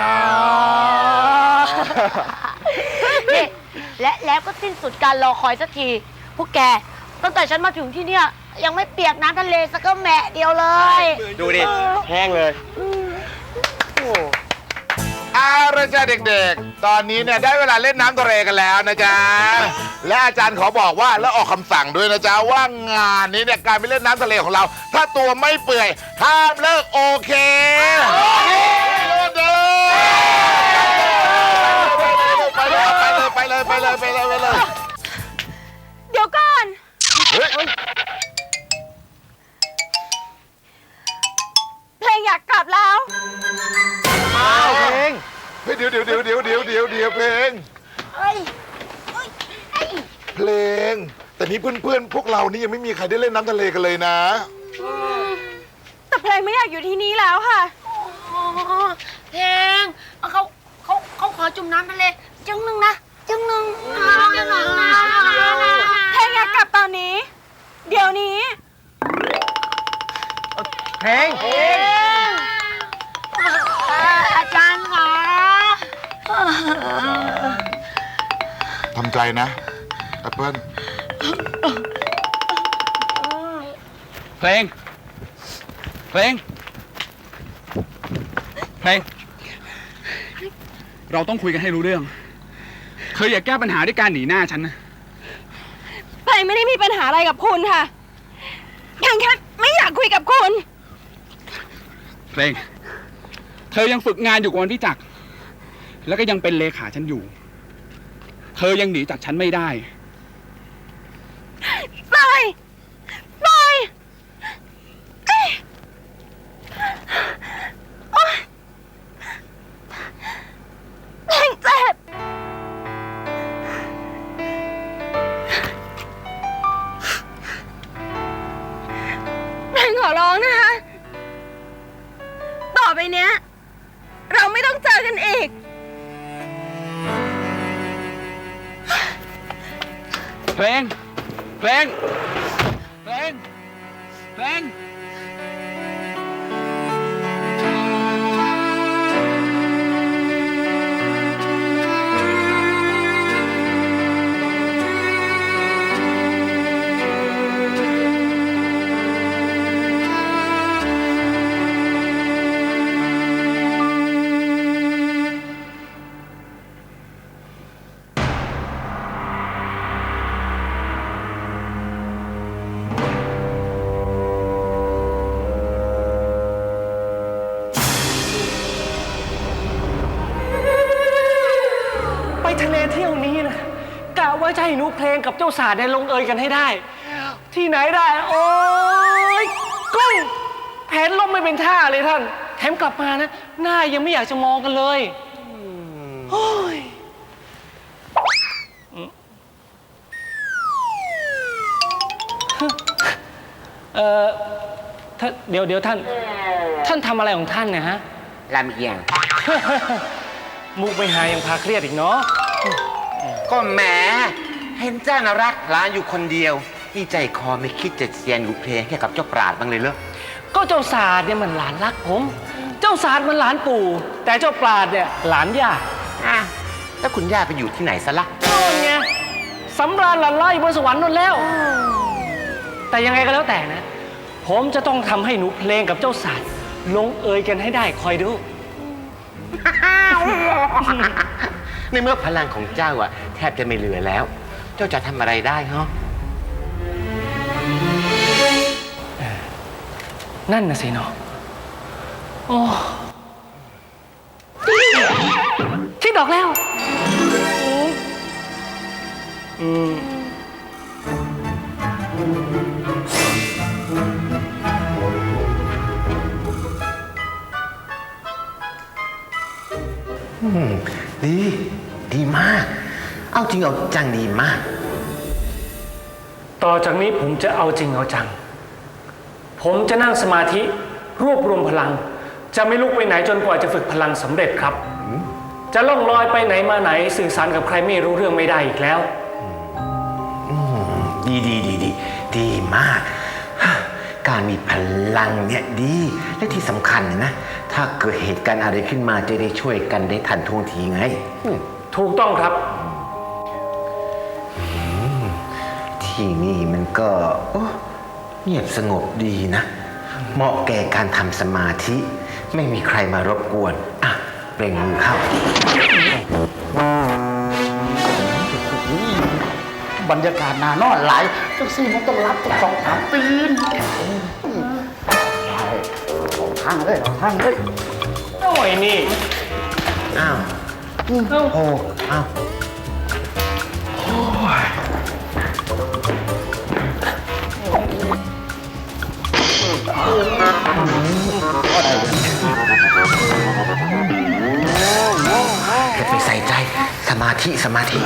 ญาณหนักหนานี่และแล้วก็สิ้นสุดการรอคอยสักที พวกแก ตั้งแต่ฉันมาถึงที่เนี่ย ยังไม่เปียกน้ำทะเลสักก็แหมะเดียวเลย ดูดิ แห้งเลยเอาละจ้าเด็กๆ ตอนนี้เนี่ยได้เวลาเล่นน้ำทะเลกันแล้วนะจ๊ะ และอาจารย์ขอบอกว่าแล้วออกคำสั่งด้วยนะจ๊ะว่างานนี้เนี่ยการไปเล่นน้ำทะเลของเรา ถ้าตัวไม่เปื่อยห้ามเลิกโอเคเลิกเด้อไปเลยไป เลยไปเลยไปเลยไปเลยไปเลยเดี๋ยวก่อน เฮ้ยเพลงอยากกลับแล้วเพลงเฮ้ยเดี๋ยวเดี๋ยวเดี๋ยวเดี๋ยวเดี๋ยวเดี๋ยวเดี๋ยวเพลงเอ้ยเพลง แต่นี่เพื่อนๆ พวกเรานี่ยังไม่มีใครได้เล่นน้ำทะเลกันเลยนะ แต่เพลงไม่อยากอยู่ที่นี้แล้วค่ะเพลงเขาเขาเขาขอจุ่มน้ำทะเลจังหนึ่งนะ จังหนึ่งจังหนึ่งนะเพลงอยากกลับตอนนี้ เดี๋ยวนี้เพลงอาจารย์คะทำใจนะแอปเปิ้ลเพลง เพลง เพลง เราต้องคุยกันให้รู้เรื่อง เคยอย่าแก้ปัญหาด้วยการหนีหน้าฉันนะเพลงไม่ได้มีปัญหาอะไรกับคุณค่ะเพลงแค่ไม่อยากคุยกับคุณ เพลง เธอยังฝึกงานอยู่กับวันพี่จักรแล้วก็ยังเป็นเลขาฉันอยู่ เธอยังหนีจากฉันไม่ได้ งเพลงเพลง ห้หนูเพลงกับเจ้าสาดเนี่ยลงเอยกันให้ได้ ที่ไหนได้ โอ้ยกุ้งแผนล่มไม่เป็นท่าเลยท่าน แถมกลับมานะ หน้ายังไม่อยากจะมองกันเลยโอ้ยเออท่านเดี๋ยวเดี๋ยวท่าน ท่านทำอะไรของท่านเนี่ยฮะ ลำเอียง มุกไม่หายังพาเครียดอีกเนาะ ก็แหม เห็นเจ้าน่ะรักหลานอยู่คนเดียว นี่ใจคอไม่คิดจะเสียนอยู่เพลงให้กับเจ้าปราดบ้างเลยเหรอก็เจ้าศาสตร์เนี่ยมันหลานรักผม เจ้าศาสตร์มันหลานปู่ แต่เจ้าปราดเนี่ยหลานย่าอะแล้วคุณย่าไปอยู่ที่ไหนซะละ่ะโน่นไงสำราญหลันไล่บนสวรรค์นั่นแล้ว แต่ยังไงก็แล้วแต่นะ ผมจะต้องทำให้หนูเพลงกับเจ้าศาสตร์ลงเอยกันให้ได้คอยดู ในเมื่อพลังของเจ้าอะแทบจะไม่เหลือแล้วเจ้าจะทำอะไรได้ฮะนั่นน่ะสิเนาะโอ้คิดออกแล้ว อืมดี ดีมาก เอาจริงเอาจังดีมาก ต่อจากนี้ผมจะเอาจริงเอาจัง ผมจะนั่งสมาธิรวบรวมพลัง จะไม่ลุกไปไหนจนกว่าจะฝึกพลังสำเร็จครับ จะล่องลอยไปไหนมาไหนสื่อสารกับใครไม่รู้เรื่องไม่ได้อีกแล้ว ดีดีดีดีดีมาก การมีพลังเนี่ยดี และที่สำคัญนะ ถ้าเกิดเหตุการณ์อะไรขึ้นมาจะได้ช่วยกันได้ทันท่วงทีไงอืมถูกต้องครับ ที่นี่มันก็โอ้เงียบสงบดีนะ เหมาะแก่การทำสมาธิ ไม่มีใครมารบกวน อะเปล่งมือเข้า บรรยากาศนานอนหลายจังสี่มันต้องรับต้องสองสามปีนเอาทางเลยเอาทางเลยโอ้ยนี่ อ้าวโอ้อ้าว อย่าไปใส่ใจสมาธิสมาธิ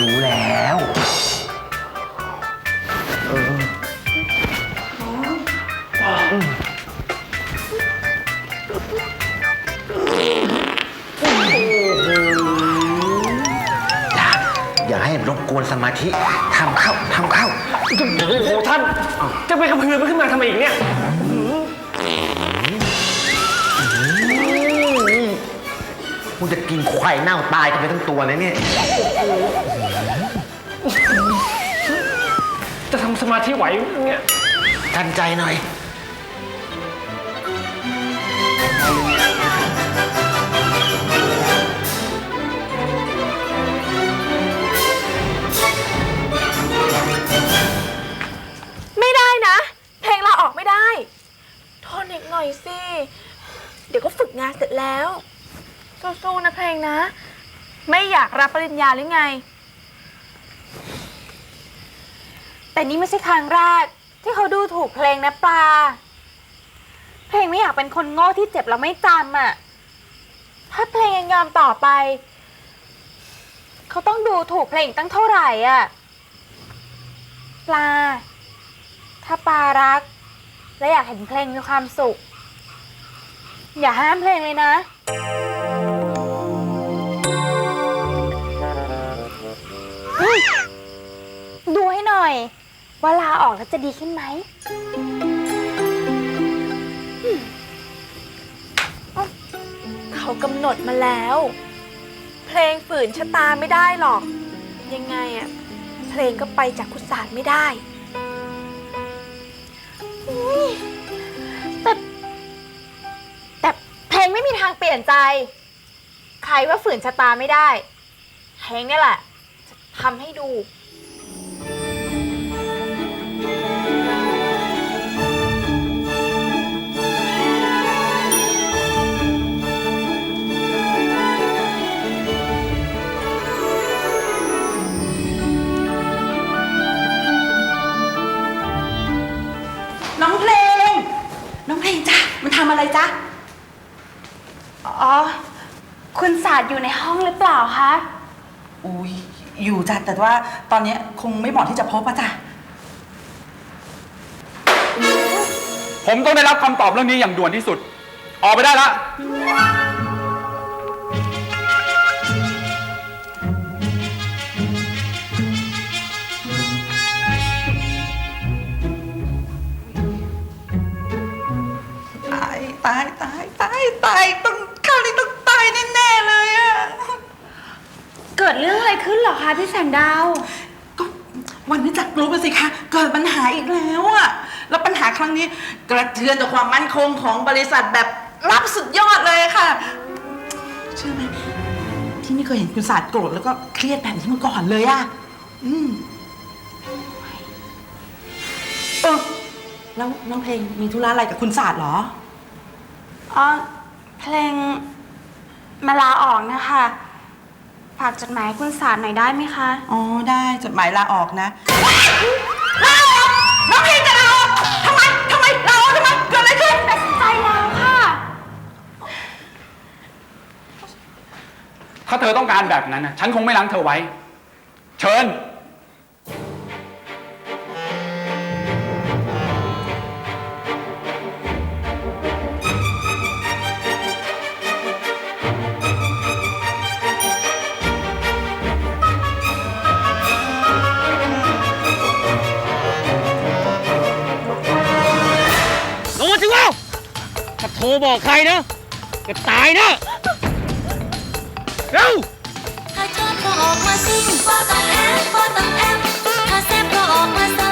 รู้แล้วอย่าอย่าให้รบกวนสมาธิทำเข้าทำเข้า โอ้โหท่าน จะไปกระเพือมันขึ้นมาทำไมอีกเนี่ย มึงจะกินควายเน่าตายกันไปทั้งตัวเลยเนี่ย จะทำสมาธิไหวเนี่ย ทันใจหน่อย เพลงนะ ไม่อยากรับปริญญาหรือไง แต่นี่ไม่ใช่ครั้งแรก ที่เขาดูถูกเพลงนะปลา เพลงไม่อยากเป็นคนโง่ที่เจ็บแล้วไม่จำอะ ถ้าเพลงยังยอมต่อไป เขาต้องดูถูกเพลงตั้งเท่าไหร่อะ ปลา ถ้าปลารัก และอยากเห็นเพลงมีความสุข อย่าห้ามเพลงเลยนะ เฮ้ยดูให้หน่อยว่าลาออกแล้วจะดีขึ้นไหมอืมอ๊ะเขากำหนดมาแล้ว เพลงฝืนชะตาไม่ได้หรอก ยังไงอะเพลงก็ไปจากคุสานไม่ได้แต่แต่เพลงไม่มีทางเปลี่ยนใจ ใครว่าฝืนชะตาไม่ได้เพลงเนี่ยแหละจะ ทำให้ดู น้องเพลง น้องเพลงจ้ะมันทำอะไรจ๊ะอ๋อ คุณศาสตร์อยู่ในห้องหรือเปล่าคะ อุ้ย อยู่จ้ะแต่ว่าตอนเนี้ยคงไม่เหมาะที่จะพบอะจ้ะผมต้องได้รับคำตอบเรื่องนี้อย่างด่วนที่สุด ออกไปได้ละ ตายตายตายตายตายต้องคราวนี้ต้องตายแน่ๆเลยอะเกิดเรื่องอะไรขึ้นเหรอคะพี่แสงดาว ก็วันนี้จักรรู้ไปสิคะ เกิดปัญหาอีกแล้วอะแล้วปัญหาครั้งนี้กระเทือนต่อความมั่นคงของบริษัทแบบรับสุดยอดเลยค่ะ เชื่อไหมที่ไม่เคยเห็นคุณศาสตร์โกรธแล้วก็เครียดแบบนี้มาก่อนเลยอะอืมเออแล้วน้องเพลงมีธุระอะไรกับคุณศาสตร์เหรอ อ๋อ เพลงมาลาออกนะคะ ฝากจดหมายให้คุณศาสตร์หน่อยได้ไหมคะ อ๋อได้จดหมายลาออกนะ ลาออกน้องเพลงจะลาออกทำไมทำไมลาออกทำไมเกิดอะไรขึ้นตัดสินใจแล้วค่ะ ถ้าเธอต้องการแบบแบบนั้นนะฉันคงไม่ล้างเธอไว้ เชิญ รบอกใครนะจะตายนะเร็ว ถ้าชอบก็ออกมาซิ่งก็ต้องแอปก็ต้องแอปถ้าแซ่บก็ออกมาเสิ